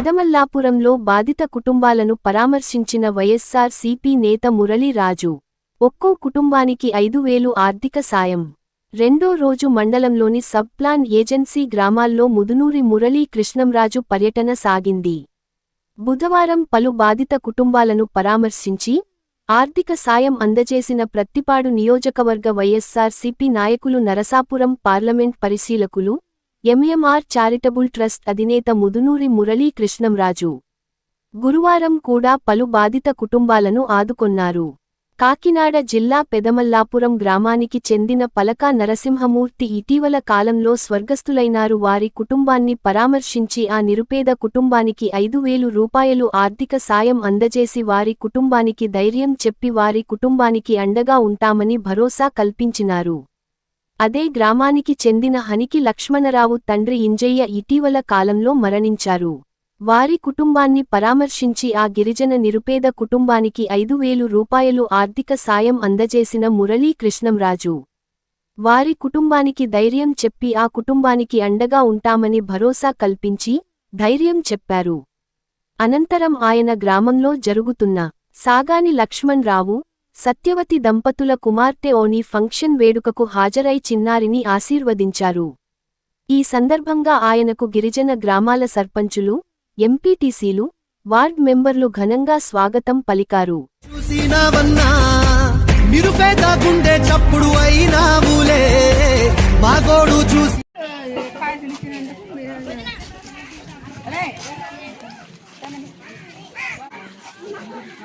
పెదమల్లాపురంలో బాధిత కుటుంబాలను పరామర్శించిన వైఎస్సార్ సిపి నేత మురళీరాజు ఒక్కో కుటుంబానికి ఐదు వేలు ఆర్థిక సాయం. రెండో రోజు మండలంలోని సబ్ ప్లాన్ ఏజెన్సీ గ్రామాల్లో ముదునూరి మురళీ కృష్ణంరాజు పర్యటన సాగింది. బుధవారం పలు బాధిత కుటుంబాలను పరామర్శించి ఆర్థిక సాయం అందజేసిన ప్రత్తిపాడు నియోజకవర్గ వైఎస్సార్ సిపి నాయకులు నరసాపురం పార్లమెంట్ పరిశీలకులు ఎంఎంఆర్ చారిటబుల్ ట్రస్ట్ అధినేత ముదునూరి మురళీ కృష్ణంరాజు. గురువారం కూడా పలు బాధిత కుటుంబాలను ఆదుకొన్నారు. కాకినాడ జిల్లా పెదమల్లాపురం గ్రామానికి చెందిన పలకా నరసింహమూర్తి ఇటీవల కాలంలో స్వర్గస్థులైనారు. వారి కుటుంబాన్ని పరామర్శించి ఆ నిరుపేద కుటుంబానికి ఐదు వేలు రూపాయలు ఆర్థిక సాయం అందజేసి వారి కుటుంబానికి ధైర్యం చెప్పి వారి కుటుంబానికి అండగా ఉంటామని భరోసా కల్పించినారు. అదే గ్రామానికి చెందిన హనికి లక్ష్మణరావు తండ్రి ఇంజయ్య ఇటీవల కాలంలో మరణించారు. వారి కుటుంబాన్ని పరామర్శించి ఆ గిరిజన నిరుపేద కుటుంబానికి ఐదు వేలు రూపాయలు ఆర్థిక సాయం అందజేసిన మురళీ కృష్ణంరాజు. వారి కుటుంబానికి ధైర్యం చెప్పి ఆ కుటుంబానికి అండగా ఉంటామని భరోసా కల్పించి ధైర్యం చెప్పారు. అనంతరం ఆయన గ్రామంలో జరుగుతున్న సాగాని లక్ష్మణ్ రావు సత్యవతి దంపతుల కుమార్తె ఓని ఫంక్షన్ వేడుకకు హాజరై చిన్నారిని ఆశీర్వదించారు. ఈ సందర్భంగా ఆయనకు గిరిజన గ్రామాల సర్పంచులు ఎంపీటీసీలు వార్డ్ మెంబర్లు ఘనంగా స్వాగతం పలికారు. నిరుపేద గుండె చప్పుడు అయినావులే. మాగోడు చూసి